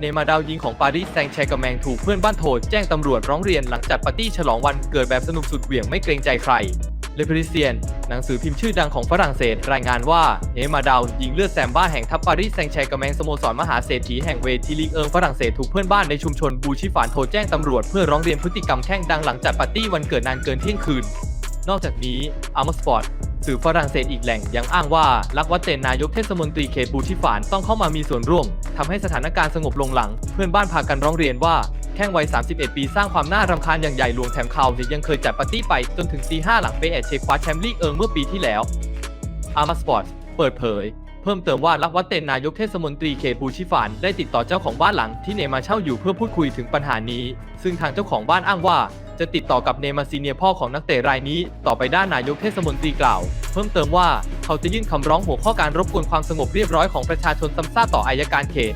เนมาดาวยิงของปารีสแซงต์แชร์กแมงถูกเพื่อนบ้านโทรแจ้งตำรวจร้องเรียนหลังจัดปาร์ตี้ฉลองวันเกิดแบบสนุกสุดเหวี่ยงไม่เกรงใจใครเลปริเซียน หนังสือพิมพ์ชื่อดังของฝรั่งเศส รายงานว่า เนมาดาวยิงเลือดแซมบ้าแห่งทัพปารีสแซงต์แชร์กแมงสโมสรมหาเศรษฐีแห่งเวทีลีกเอิงฝรั่งเศสถูกเพื่อนบ้านในชุมชนบูชิฝานโทรแจ้งตำรวจเพื่อร้องเรียนพฤติกรรมแข่งดังหลังจัดปาร์ตี้วันเกิดนานเกินเที่ยงคืน นอกจากนี้อาร์มสปอร์ต สื่อฝรั่งเศสอีกแหล่งยังอ้างว่าลักวัตเตนนายกเทศมนตรีเขตบูชิฝานต้องเข้ามามีส่วนร่วมทำให้สถานการณ์สงบลงหลัง เพื่อนบ้านพากันร้องเรียนว่าแข้งวัย 31 ปีสร้างความน่ารำคาญอย่างใหญ่หลวงแถมข่าวยังเคยจัดปาร์ตี้ไปจนถึงตี5หลังเปแอดเชคคว้าแชมป์ลีกเอิงเมื่อปีที่แล้วอาร์มาสปอร์ตเปิดเผยเพิ่มเติมว่าลักวัตเตนนายกเทศมนตรีเขตบูชิฟานได้ติดต่อเจ้าของบ้านหลังที่เนมาเช่าอยู่เพื่อพูดคุยถึงปัญหานี้ ซึ่งทางเจ้าของบ้านอ้างว่า จะติดต่อกับเนมาซีเนียพ่อของนักเตะรายนี้ ต่อไปด้านนายกเทศมนตรีกล่าว เพิ่มเติมว่าเขาจะยื่นคำร้องหัวข้อการรบกวนความสงบเรียบร้อยของประชาชนซ้ำซากต่ออายการเขต